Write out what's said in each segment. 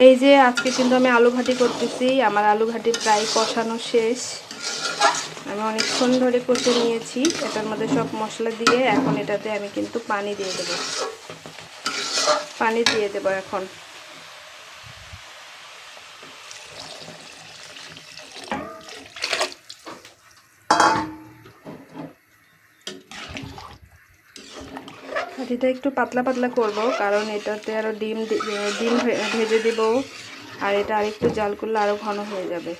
এই যে আজকে কিন্তু আমি আলু ঘাটি করতেছি। আমার আলু ঘাটি প্রায় কষানো শেষ। আমি অনেকক্ষণ ধরে কষে নিয়েছি। এটার মধ্যে সব মশলা দিয়ে এখন এটাতে আমি কিন্তু পানি দিয়ে দেব। পানি দিয়ে দেব এখন। ঘাটিটা একটু পাতলা পাতলা করব, কারণ এটাতে আরও ডিম ডিম ভেজে দেব, আর এটা আরেকটু জাল করলে আরও ঘন হয়ে যাবে।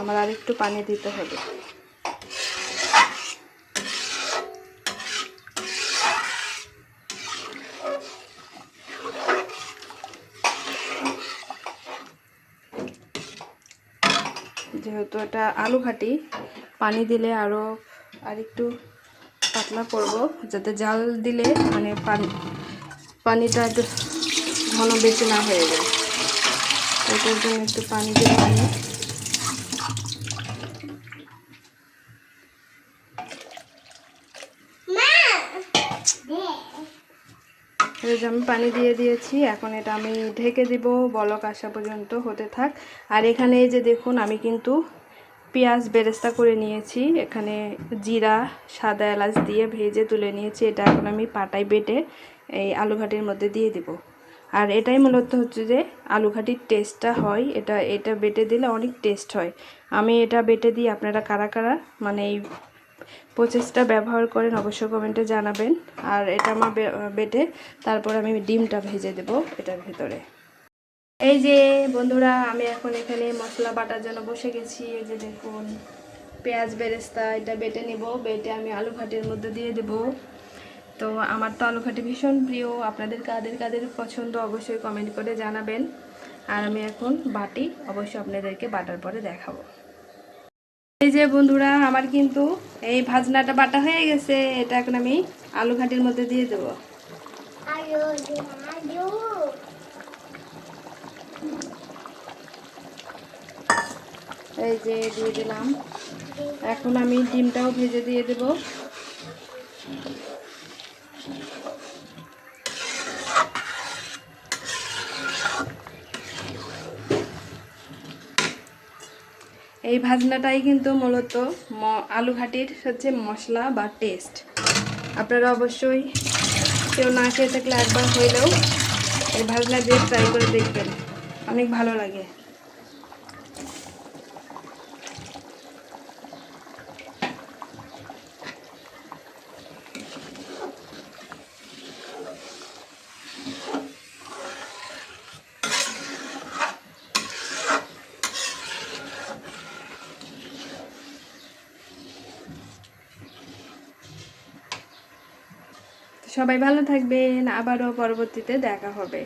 আমার আরেকটু পানি দিতে হবে। যেহেতু এটা আলু ঘাটি পানি দিলে আরও আরেকটু পাতলা করব, যাতে জাল দিলে মানে পানি পানিটা একটু ঘন বেশি না হয়ে যায়। এটার জন্য একটু পানি দিয়ে আমি আমি পানি দিয়ে দিয়েছি, এখন এটা আমি ঢেকে দিব, বলক আসা পর্যন্ত হতে থাক। আর এখানে এই যে দেখুন, আমি কিন্তু পেঁয়াজ বেরেস্তা করে নিয়েছি। এখানে জিরা, সাদা এলাচ দিয়ে ভেজে তুলে নিয়েছি। এটা এখন আমি পাটায় বেটে এই আলু ঘাটির মধ্যে দিয়ে দিব। আর এটাই মূলত হচ্ছে যে আলু ঘাটির টেস্টটা হয়। এটা এটা বেটে দিলে অনেক টেস্ট হয়। আমি এটা বেটে দিই আপনারা কারা কারা মানে এই প্রসেসটা ব্যবহার করেন অবশ্যই কমেন্টে জানাবেন। আর এটা আমার বেটে তারপর আমি ডিমটা ভেজে দেব এটার ভেতরে। এই যে বন্ধুরা, আমি এখন এখানে মশলা বাটার জন্য বসে গেছি। এই যে দেখুন, পেঁয়াজ বেরেস্তা, এটা বেটে নিব। বেটে আমি আলু ঘাটির মধ্যে দিয়ে দেব। তো আমার তো আলু ঘাটি ভীষণ প্রিয়। আপনাদের কাদের কাদের পছন্দ অবশ্যই কমেন্ট করে জানাবেন। আর আমি এখন বাটি অবশ্যই আপনাদেরকে বাটার পরে দেখাবো। এই যে বন্ধুরা, আমার কিন্তু এই ভাজনাটা বাটা হয়ে গেছে। এটা এখন আমি আলু ঘাটির মধ্যে দিয়ে দেবো। এই যে দিয়ে দিলাম। এখন আমি ডিমটাও ভেজে দিয়ে দেব। এই ভাজনাটাই কিন্তু মূলত আলু ঘাটির হচ্ছে মশলা বা টেস্ট আপনারা অবশ্যই কেউ না খেয়ে থাকলে একবার হইলেও এই ভাজনা দিয়ে ট্রাই করে দেখবেন। অনেক ভালো লাগে। সবাই ভালো থাকবেন আবারও পরবর্তীতে দেখা হবে।